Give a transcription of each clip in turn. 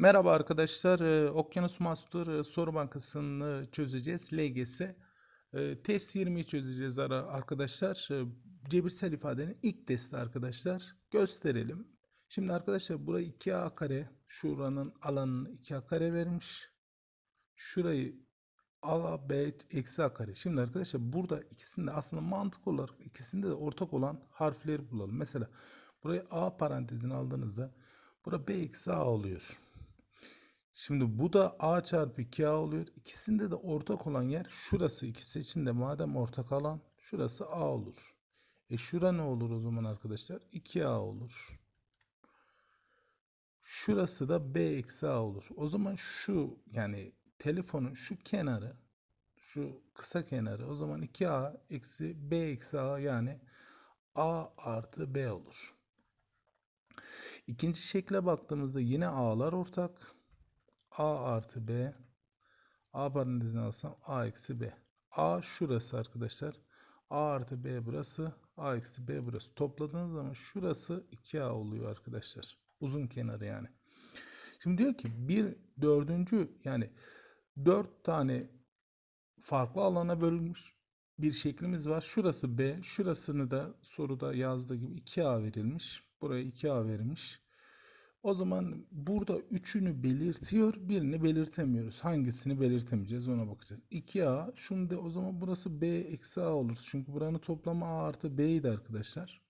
Merhaba arkadaşlar. Ee, Okyanus Master e, soru bankasını çözeceğiz. LGS. Ee, Test 20'yi çözeceğiz arkadaşlar. Cebirsel ifadenin ilk testi arkadaşlar. Gösterelim. Şimdi arkadaşlar burayı 2a kare. Şuranın alanını 2a kare vermiş. Şurayı a b eksi a kare. Şimdi arkadaşlar burada ikisinde aslında mantık olarak ikisinde de ortak olan harfleri bulalım. Mesela burayı a parantezine aldığınızda bura b eksi a oluyor. Şimdi bu da a çarpı 2a oluyor. İkisinde de ortak olan yer şurası. İkisi için de madem ortak alan şurası a olur. E şura ne olur o zaman arkadaşlar? 2a olur. Şurası da b eksi a olur. O zaman şu yani telefonun şu kenarı şu kısa kenarı o zaman 2a eksi b eksi a yani a artı b olur. İkinci şekle baktığımızda yine a'lar ortak. A artı B. A parantezine alsam A eksi B. A şurası arkadaşlar. A artı B burası. A eksi B burası. Topladığınız zaman şurası 2A oluyor arkadaşlar. Uzun kenarı yani. Şimdi diyor ki bir dördüncü yani dört tane farklı alana bölünmüş bir şeklimiz var. Şurası B. Şurasını da soruda yazdığı gibi 2A verilmiş. Buraya 2A verilmiş. O zaman burada üçünü belirtiyor, birini belirtemiyoruz. Hangisini belirtemeyeceğiz ona bakacağız. 2a, şunu da o zaman burası b eksi a olur. Çünkü buranın toplamı a artı b'ydi arkadaşlar.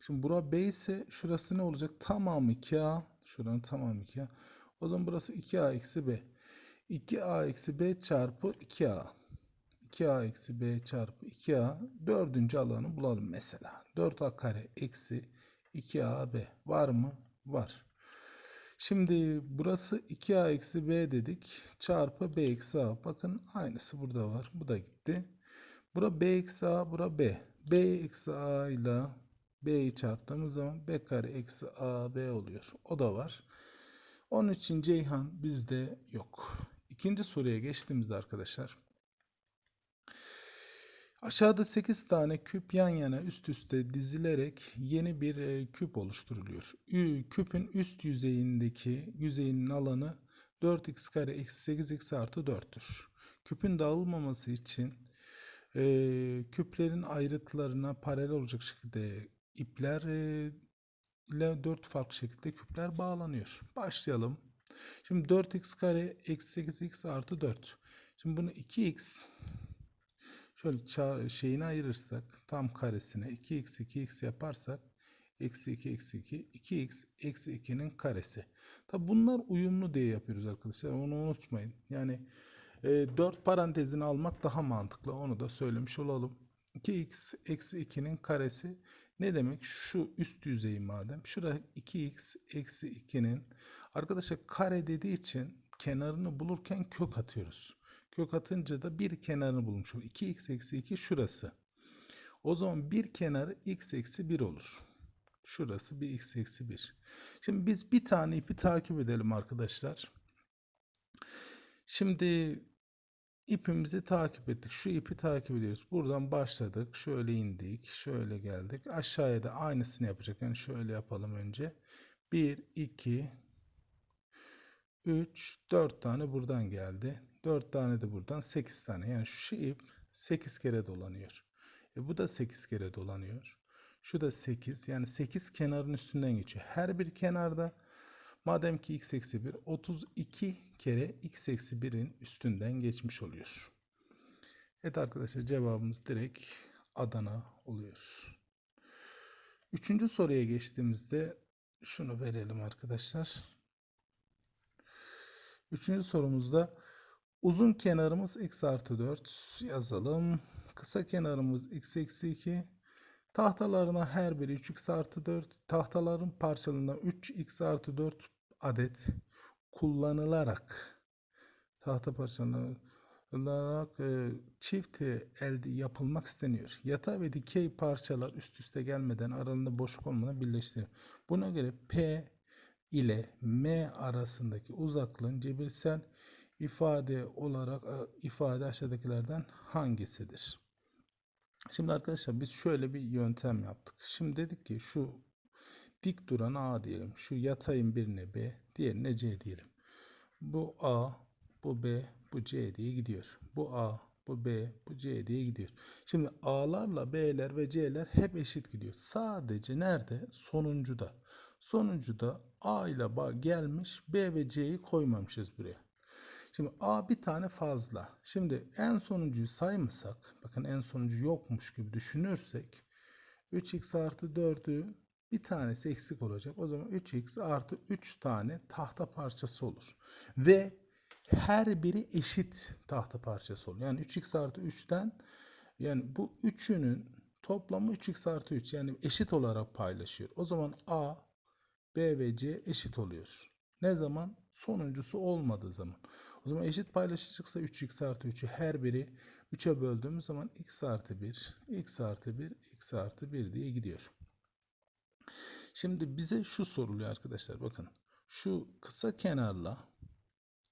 Şimdi bura b ise şurası ne olacak? Tamamı 2a. Şuranın tamamı 2a. O zaman burası 2a eksi b. 2a eksi b çarpı 2a. 2a eksi b çarpı 2a. Dördüncü alanı bulalım mesela. 4a kare eksi 2ab. Var mı? Var. Şimdi burası 2a eksi b dedik. Çarpı b eksi a. Bakın aynısı burada var. Bu da gitti. Bura b eksi a, bura b. b eksi a ile b'yi çarptığımız zaman b kare eksi a b oluyor. O da var. Onun için Ceyhan bizde yok. İkinci soruya geçtiğimizde arkadaşlar. Aşağıda 8 tane küp yan yana üst üste dizilerek yeni bir e, küp oluşturuluyor. Küpün üst yüzeyindeki yüzeyinin alanı 4x kare eksi 8x artı 4'tür. Küpün dağılmaması için e, küplerin ayrıtlarına paralel olacak şekilde ipler e, ile 4 farklı şekilde küpler bağlanıyor. Başlayalım. Şimdi 4x kare eksi 8x artı 4. Şimdi bunu 2x Şöyle şeyini ayırırsak tam karesine 2x 2x yaparsak eksi 2 eksi 2 2x eksi 2'nin karesi. Tabi bunlar uyumlu diye yapıyoruz arkadaşlar onu unutmayın. Yani e, 4 parantezini almak daha mantıklı onu da söylemiş olalım. 2x eksi 2'nin karesi ne demek? Şu üst yüzeyi madem. Şurada 2x eksi 2'nin arkadaşlar kare dediği için kenarını bulurken kök atıyoruz. Kök atınca da bir kenarını bulmuş olur. 2x eksi 2 şurası. O zaman bir kenarı x eksi 1 olur. Şurası bir x eksi 1. Şimdi biz bir tane ipi takip edelim arkadaşlar. Şimdi ipimizi takip ettik. Şu ipi takip ediyoruz. Buradan başladık. Şöyle indik. Şöyle geldik. Aşağıya da aynısını yapacak. Yani şöyle yapalım önce. 1, 2, 3, 4 tane buradan geldi. 4 tane de buradan 8 tane. Yani şu ip 8 kere dolanıyor. E bu da 8 kere dolanıyor. Şu da 8. Yani 8 kenarın üstünden geçiyor. Her bir kenarda madem ki x eksi 1 32 kere x eksi 1'in üstünden geçmiş oluyor. Evet arkadaşlar cevabımız direkt Adana oluyor. Üçüncü soruya geçtiğimizde şunu verelim arkadaşlar. Üçüncü sorumuzda uzun kenarımız x artı 4 yazalım. Kısa kenarımız x eksi 2. Tahtalarına her biri 3x artı 4. Tahtaların parçalarına 3x artı 4 adet kullanılarak tahta parçalarına e, çift elde yapılmak isteniyor. Yatay ve dikey parçalar üst üste gelmeden aralarında boşluk olmadan birleştirilir. Buna göre P ile M arasındaki uzaklığın cebirsel ifade olarak e, ifade aşağıdakilerden hangisidir? Şimdi arkadaşlar biz şöyle bir yöntem yaptık. Şimdi dedik ki şu dik duran A diyelim. Şu yatayın birine B, diğerine C diyelim. Bu A, bu B, bu C diye gidiyor. Bu A, bu B, bu C diye gidiyor. Şimdi A'larla B'ler ve C'ler hep eşit gidiyor. Sadece nerede? Sonuncuda. Sonuncuda A ile ba- gelmiş B ve C'yi koymamışız buraya. Şimdi A bir tane fazla. Şimdi en sonuncuyu saymasak, bakın en sonuncu yokmuş gibi düşünürsek 3x artı 4'ü bir tanesi eksik olacak. O zaman 3x artı 3 tane tahta parçası olur. Ve her biri eşit tahta parçası olur. Yani 3x artı 3'ten yani bu üçünün toplamı 3x artı 3 yani eşit olarak paylaşıyor. O zaman A, B ve C eşit oluyor. Ne zaman? Sonuncusu olmadığı zaman. O zaman eşit paylaşacaksa 3x artı 3'ü her biri 3'e böldüğümüz zaman x artı 1, x artı 1, x artı 1 diye gidiyor. Şimdi bize şu soruluyor arkadaşlar bakın. Şu kısa kenarla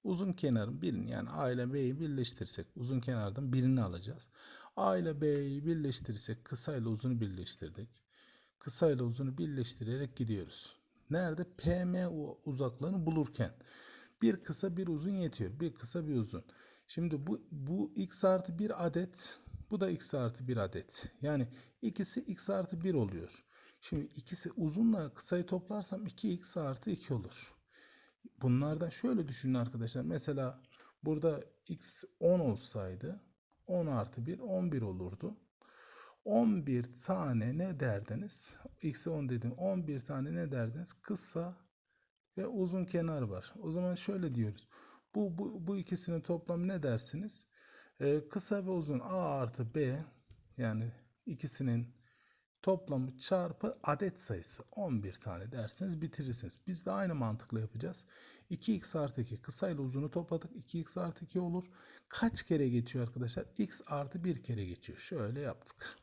uzun kenarın birini yani A ile B'yi birleştirsek uzun kenardan birini alacağız. A ile B'yi birleştirirsek kısa ile uzunu birleştirdik. Kısa ile uzunu birleştirerek gidiyoruz. Nerede? PM uzaklığını bulurken. Bir kısa bir uzun yetiyor. Bir kısa bir uzun. Şimdi bu, bu x artı bir adet bu da x artı bir adet. Yani ikisi x artı bir oluyor. Şimdi ikisi uzunla kısayı toplarsam 2x artı 2 olur. Bunlardan şöyle düşünün arkadaşlar. Mesela burada x 10 olsaydı 10 artı 1 11 olurdu. 11 tane ne derdiniz? X'e 10 dedim. 11 tane ne derdiniz? Kısa ve uzun kenar var. O zaman şöyle diyoruz. Bu, bu, bu ikisinin toplamı ne dersiniz? Ee, kısa ve uzun A artı B yani ikisinin toplamı çarpı adet sayısı 11 tane dersiniz bitirirsiniz. Biz de aynı mantıkla yapacağız. 2x artı 2 kısa ile uzunu topladık. 2x artı 2 olur. Kaç kere geçiyor arkadaşlar? x artı 1 kere geçiyor. Şöyle yaptık.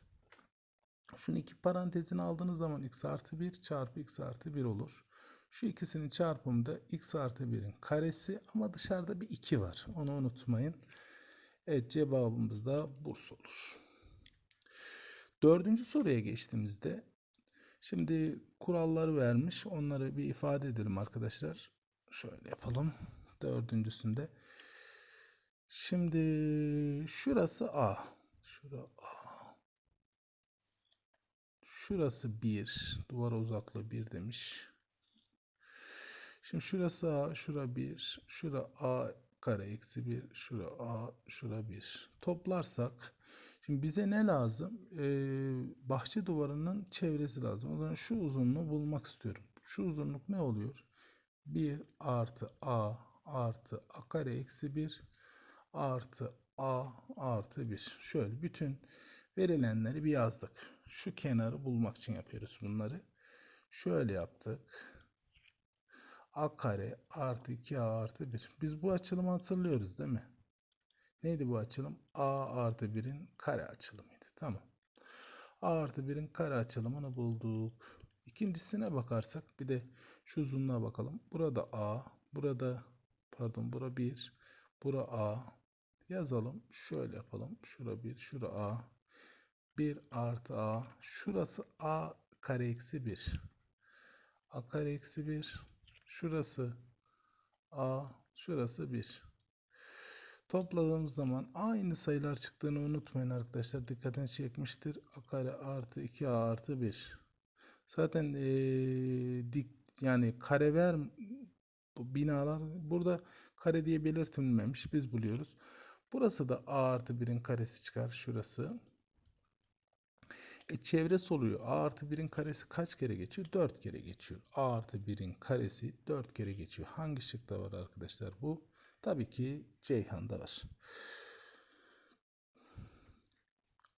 Şunu iki parantezine aldığınız zaman x artı 1 çarpı x artı 1 olur. Şu ikisinin çarpımı da x artı 1'in karesi ama dışarıda bir 2 var. Onu unutmayın. Evet cevabımız da Bursa olur. Dördüncü soruya geçtiğimizde şimdi kuralları vermiş. Onları bir ifade edelim arkadaşlar. Şöyle yapalım. Dördüncüsünde. Şimdi şurası A. Şura A. Şurası 1. Duvara uzaklığı 1 demiş. Şimdi şurası A, şura 1, şura A kare eksi 1, şura A, şura 1. Toplarsak şimdi bize ne lazım? Ee, bahçe duvarının çevresi lazım. O zaman şu uzunluğu bulmak istiyorum. Şu uzunluk ne oluyor? 1 artı A artı A kare eksi 1 artı A artı 1. Şöyle bütün verilenleri bir yazdık. Şu kenarı bulmak için yapıyoruz bunları. Şöyle yaptık. A kare artı 2A artı 1. Biz bu açılımı hatırlıyoruz değil mi? Neydi bu açılım? A artı 1'in kare açılımıydı. Tamam. A artı 1'in kare açılımını bulduk. İkincisine bakarsak bir de şu uzunluğa bakalım. Burada A, burada pardon bura 1, bura A. Yazalım. Şöyle yapalım. Şura 1, şura A. 1 artı A. Şurası A kare eksi 1. A kare eksi 1. Şurası A. Şurası 1. Topladığımız zaman aynı sayılar çıktığını unutmayın arkadaşlar. Dikkatini çekmiştir. A kare artı 2A artı 1. Zaten eee, dik yani kare ver bu binalar burada kare diye belirtilmemiş. Biz buluyoruz. Burası da A artı 1'in karesi çıkar. Şurası. E, çevresi oluyor. A artı 1'in karesi kaç kere geçiyor? 4 kere geçiyor. A artı 1'in karesi 4 kere geçiyor. Hangi şıkta var arkadaşlar bu? Tabii ki Ceyhan'da var.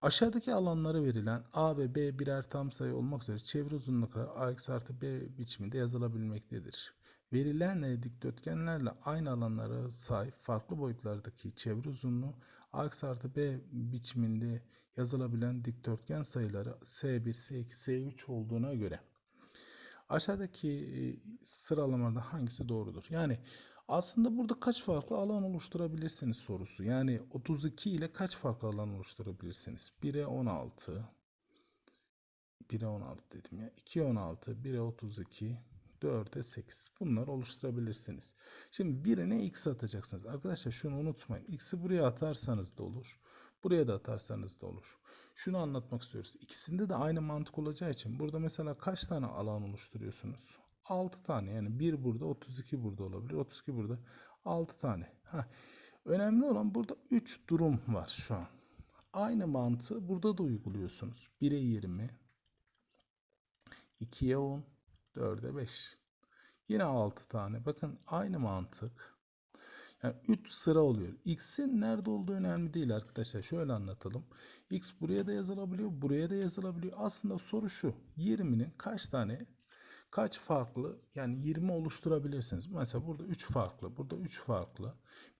Aşağıdaki alanları verilen A ve B birer tam sayı olmak üzere çevre uzunlukları AX artı B biçiminde yazılabilmektedir. Verilen e, dikdörtgenlerle aynı alanlara sahip farklı boyutlardaki çevre uzunluğu AX artı B biçiminde yazılabilen dikdörtgen sayıları S1, S2, S3 olduğuna göre aşağıdaki e, sıralamalarda hangisi doğrudur? Yani aslında burada kaç farklı alan oluşturabilirsiniz sorusu. Yani 32 ile kaç farklı alan oluşturabilirsiniz? 1'e 16, 1'e 16 dedim ya. 2'ye 16, 1'e 32, 4'e 8. Bunları oluşturabilirsiniz. Şimdi birine x atacaksınız. Arkadaşlar şunu unutmayın. X'i buraya atarsanız da olur. Buraya da atarsanız da olur. Şunu anlatmak istiyoruz. İkisinde de aynı mantık olacağı için burada mesela kaç tane alan oluşturuyorsunuz? 6 tane yani 1 burada 32 burada olabilir. 32 burada 6 tane. Heh. Önemli olan burada 3 durum var şu an. Aynı mantığı burada da uyguluyorsunuz. 1'e 20, 2'ye 10, 4'e 5. Yine 6 tane. Bakın aynı mantık. Yani 3 sıra oluyor. X'in nerede olduğu önemli değil arkadaşlar. Şöyle anlatalım. X buraya da yazılabiliyor, buraya da yazılabiliyor. Aslında soru şu. 20'nin kaç tane kaç farklı yani 20 oluşturabilirsiniz. Mesela burada 3 farklı, burada 3 farklı.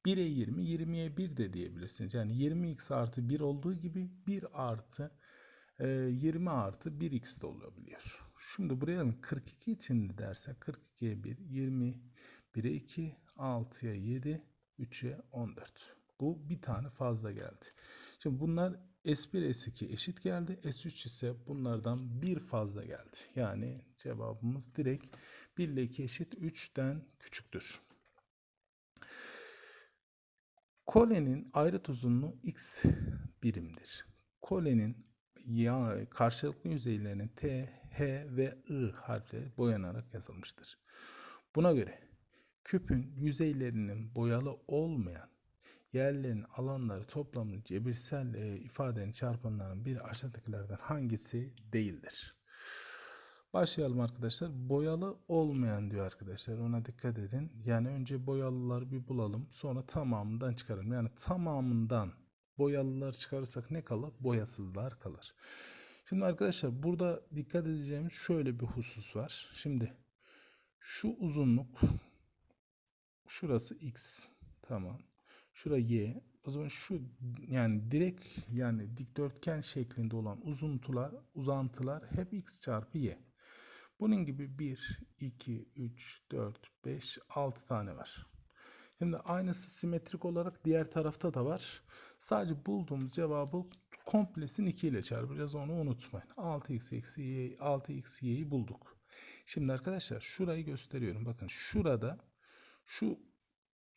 1'e 20, 20'ye 1 de diyebilirsiniz. Yani 20x artı 1 olduğu gibi 1 artı e, 20 artı 1x de olabiliyor. Şimdi buraya 42 için de dersek 42'ye 1, 20, 1'e 2, 6'ya 7, 3'e 14. Bu bir tane fazla geldi. Şimdi bunlar S1, S2 eşit geldi. S3 ise bunlardan bir fazla geldi. Yani cevabımız direkt 1 ile 2 eşit 3'ten küçüktür. Kolenin ayrıt uzunluğu x birimdir. Kolenin ya karşılıklı yüzeylerinin T, H ve I harfleri boyanarak yazılmıştır. Buna göre küpün yüzeylerinin boyalı olmayan yerlerin alanları toplamının cebirsel e, ifadenin çarpanlarının biri aşağıdakilerden hangisi değildir? Başlayalım arkadaşlar. Boyalı olmayan diyor arkadaşlar. Ona dikkat edin. Yani önce boyalıları bir bulalım. Sonra tamamından çıkaralım. Yani tamamından boyalılar çıkarırsak ne kalır? Boyasızlar kalır. Şimdi arkadaşlar burada dikkat edeceğimiz şöyle bir husus var. Şimdi şu uzunluk şurası x. Tamam. Şura y. O zaman şu yani direkt yani dikdörtgen şeklinde olan uzuntular, uzantılar hep x çarpı y. Bunun gibi 1, 2, 3, 4, 5, 6 tane var. Şimdi aynısı simetrik olarak diğer tarafta da var. Sadece bulduğumuz cevabı komplesini 2 ile çarpacağız onu unutmayın. 6x eksi y, 6x y'yi bulduk. Şimdi arkadaşlar şurayı gösteriyorum. Bakın şurada şu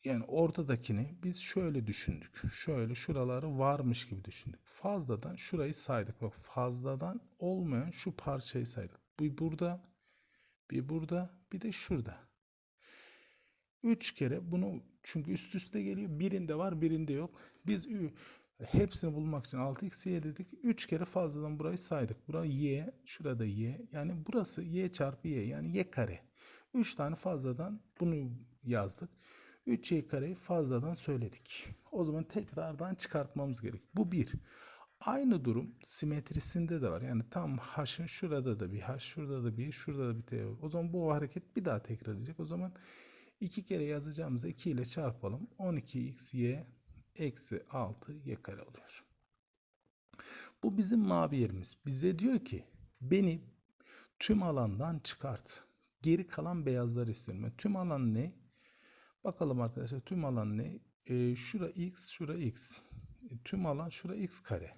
yani ortadakini biz şöyle düşündük. Şöyle şuraları varmış gibi düşündük. Fazladan şurayı saydık. Bak fazladan olmayan şu parçayı saydık. Bu burada, bir burada, bir de şurada. Üç kere bunu çünkü üst üste geliyor. Birinde var, birinde yok. Biz hepsini bulmak için 6xy dedik. 3 kere fazladan burayı saydık. Burası y, şurada y. Yani burası y çarpı y yani y kare. 3 tane fazladan bunu yazdık. 3y kareyi fazladan söyledik. O zaman tekrardan çıkartmamız gerek. Bu bir. Aynı durum simetrisinde de var. Yani tam h'ın şurada da bir h, şurada da bir, şurada da bir t var. O zaman bu hareket bir daha tekrar edecek. O zaman iki kere yazacağımızda 2 ile çarpalım. 12xy eksi 6 y kare oluyor. Bu bizim mavi yerimiz. Bize diyor ki beni tüm alandan çıkart. Geri kalan beyazları istiyorum. Yani tüm alan ne? Bakalım arkadaşlar tüm alan ne? Ee, şura x, şura x. E, tüm alan şura x kare.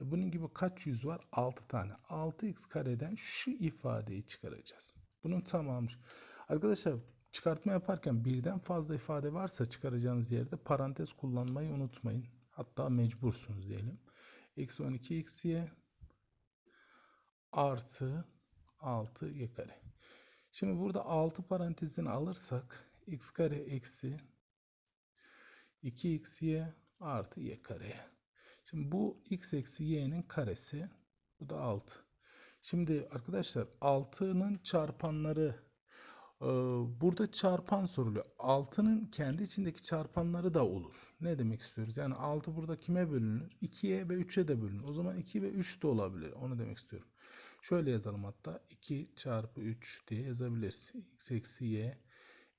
E, bunun gibi kaç yüz var? 6 tane. 6x kareden şu ifadeyi çıkaracağız. Bunun tamamı. Arkadaşlar çıkartma yaparken birden fazla ifade varsa çıkaracağınız yerde parantez kullanmayı unutmayın. Hatta mecbursunuz diyelim. x 12 xy artı 6 y kare. Şimdi burada 6 parantezini alırsak x kare eksi 2xy artı y kare. Şimdi bu x eksi y'nin karesi. Bu da 6. Şimdi arkadaşlar 6'nın çarpanları e, burada çarpan soruluyor. 6'nın kendi içindeki çarpanları da olur. Ne demek istiyoruz? Yani 6 burada kime bölünür? 2'ye ve 3'e de bölünür. O zaman 2 ve 3 de olabilir. Onu demek istiyorum. Şöyle yazalım hatta 2 çarpı 3 diye yazabiliriz. x eksi y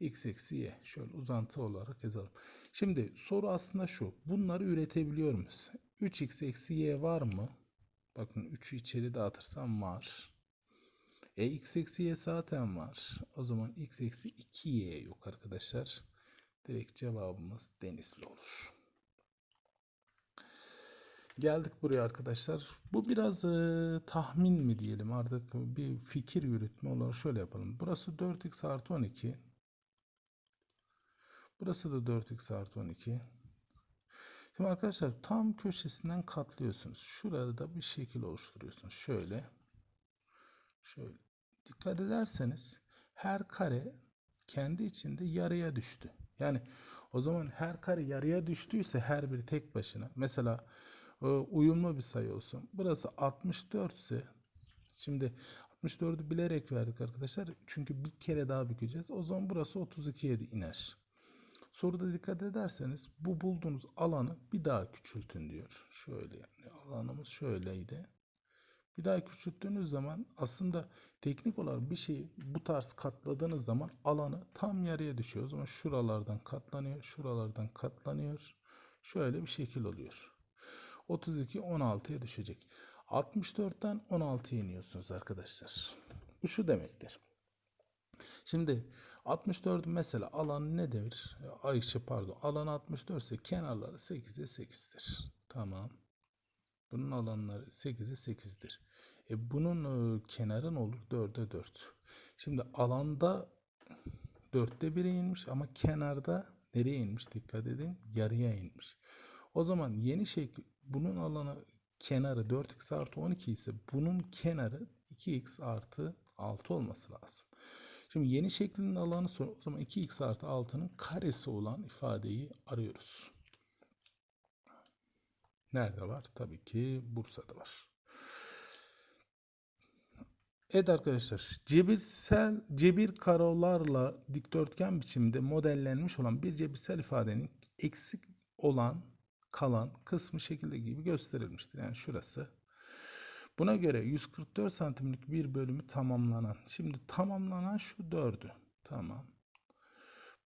x eksi y. Şöyle uzantı olarak yazalım. Şimdi soru aslında şu. Bunları üretebiliyor muyuz? 3x eksi y var mı? Bakın 3'ü içeri dağıtırsam var. E x eksi y zaten var. O zaman x eksi 2y yok arkadaşlar. Direkt cevabımız denizli olur. Geldik buraya arkadaşlar. Bu biraz e, tahmin mi diyelim artık bir fikir yürütme olarak şöyle yapalım. Burası 4x artı 12. Burası da 4x artı 12. Şimdi arkadaşlar tam köşesinden katlıyorsunuz. Şurada da bir şekil oluşturuyorsunuz. Şöyle. Şöyle. Dikkat ederseniz her kare kendi içinde yarıya düştü. Yani o zaman her kare yarıya düştüyse her biri tek başına. Mesela e, uyumlu bir sayı olsun. Burası 64 ise şimdi 64'ü bilerek verdik arkadaşlar. Çünkü bir kere daha bükeceğiz. O zaman burası 32'ye de iner. Soruda dikkat ederseniz bu bulduğunuz alanı bir daha küçültün diyor. Şöyle yani alanımız şöyleydi. Bir daha küçülttüğünüz zaman aslında teknik olarak bir şeyi bu tarz katladığınız zaman alanı tam yarıya düşüyor. O zaman şuralardan katlanıyor, şuralardan katlanıyor. Şöyle bir şekil oluyor. 32 16'ya düşecek. 64'ten 16'ya iniyorsunuz arkadaşlar. Bu şu demektir. Şimdi 64 mesela alan ne demir? Ayşe pardon. Alan 64 ise kenarları 8'e 8'dir. Tamam. Bunun alanları 8'e 8'dir. E bunun e, kenarı ne olur? 4'e 4. Şimdi alanda 4'te 1'e inmiş ama kenarda nereye inmiş? Dikkat edin. Yarıya inmiş. O zaman yeni şekil bunun alanı kenarı 4x artı 12 ise bunun kenarı 2x artı 6 olması lazım. Şimdi yeni şeklinin alanı sor. O zaman 2x artı 6'nın karesi olan ifadeyi arıyoruz. Nerede var? Tabii ki Bursa'da var. Evet arkadaşlar, cebirsel cebir karolarla dikdörtgen biçimde modellenmiş olan bir cebirsel ifadenin eksik olan kalan kısmı şekilde gibi gösterilmiştir. Yani şurası. Buna göre 144 santimlik bir bölümü tamamlanan. Şimdi tamamlanan şu 4'ü. Tamam.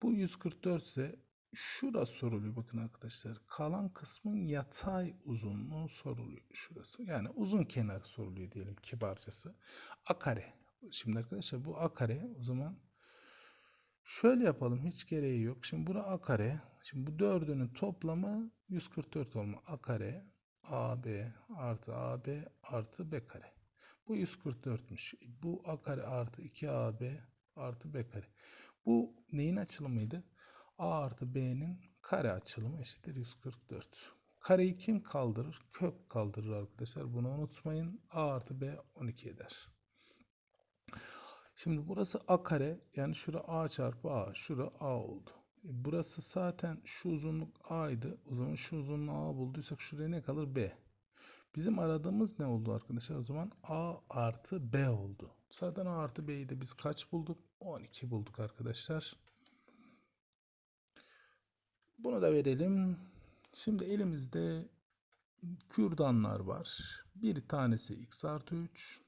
Bu 144 ise şurası soruluyor bakın arkadaşlar. Kalan kısmın yatay uzunluğu soruluyor şurası. Yani uzun kenarı soruluyor diyelim kibarcası. A kare. Şimdi arkadaşlar bu A kare o zaman şöyle yapalım hiç gereği yok. Şimdi bura A kare. Şimdi bu dördünün toplamı 144 olma. A kare AB artı AB artı B kare. Bu 144'müş. Bu A kare artı 2AB artı B kare. Bu neyin açılımıydı? A artı B'nin kare açılımı eşittir 144. Kareyi kim kaldırır? Kök kaldırır arkadaşlar. Bunu unutmayın. A artı B 12 eder. Şimdi burası A kare. Yani şura A çarpı A. Şura A oldu. Burası zaten şu uzunluk A'ydı. O zaman şu uzunluğu A bulduysak şuraya ne kalır? B. Bizim aradığımız ne oldu arkadaşlar? O zaman A artı B oldu. Zaten A artı B'yi de biz kaç bulduk? 12 bulduk arkadaşlar. Bunu da verelim. Şimdi elimizde kürdanlar var. Bir tanesi x artı 3.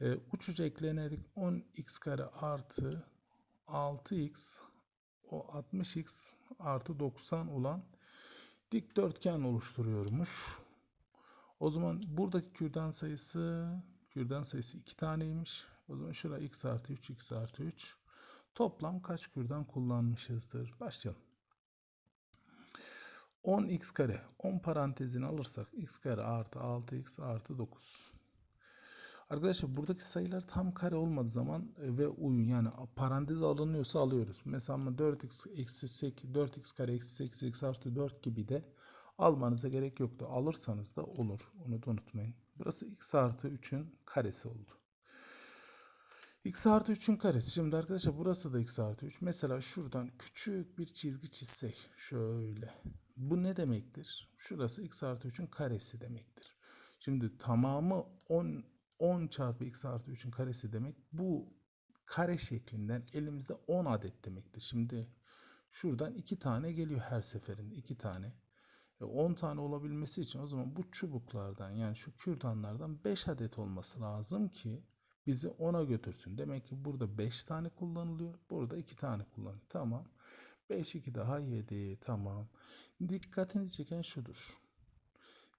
Ee, uç eklenerek 10x kare artı 6x o 60x artı 90 olan dikdörtgen oluşturuyormuş. O zaman buradaki kürdan sayısı kürdan sayısı 2 taneymiş. O zaman şurada x artı 3 x artı 3 Toplam kaç kürdan kullanmışızdır? Başlayalım. 10x kare 10 parantezini alırsak x kare artı 6x artı 9. Arkadaşlar buradaki sayılar tam kare olmadığı zaman e, ve uyun yani parantez alınıyorsa alıyoruz. Mesela ama 4x eksi 8 4x kare eksi 8 x artı 4 gibi de almanıza gerek yoktu. Alırsanız da olur. Onu da unutmayın. Burası x artı 3'ün karesi oldu x artı 3'ün karesi. Şimdi arkadaşlar burası da x artı 3. Mesela şuradan küçük bir çizgi çizsek. Şöyle. Bu ne demektir? Şurası x artı 3'ün karesi demektir. Şimdi tamamı 10, 10 çarpı x artı 3'ün karesi demek. Bu kare şeklinden elimizde 10 adet demektir. Şimdi şuradan 2 tane geliyor her seferinde. 2 tane. E 10 tane olabilmesi için o zaman bu çubuklardan yani şu kürdanlardan 5 adet olması lazım ki bizi 10'a götürsün. Demek ki burada 5 tane kullanılıyor. Burada 2 tane kullanılıyor. Tamam. 5 2 daha 7. Tamam. Dikkatinizi çeken şudur.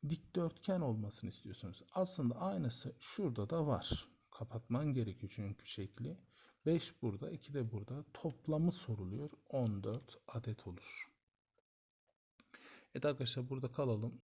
Dikdörtgen olmasını istiyorsunuz. Aslında aynısı şurada da var. Kapatman gerekiyor çünkü şekli. 5 burada, 2 de burada. Toplamı soruluyor. 14 adet olur. Evet arkadaşlar burada kalalım.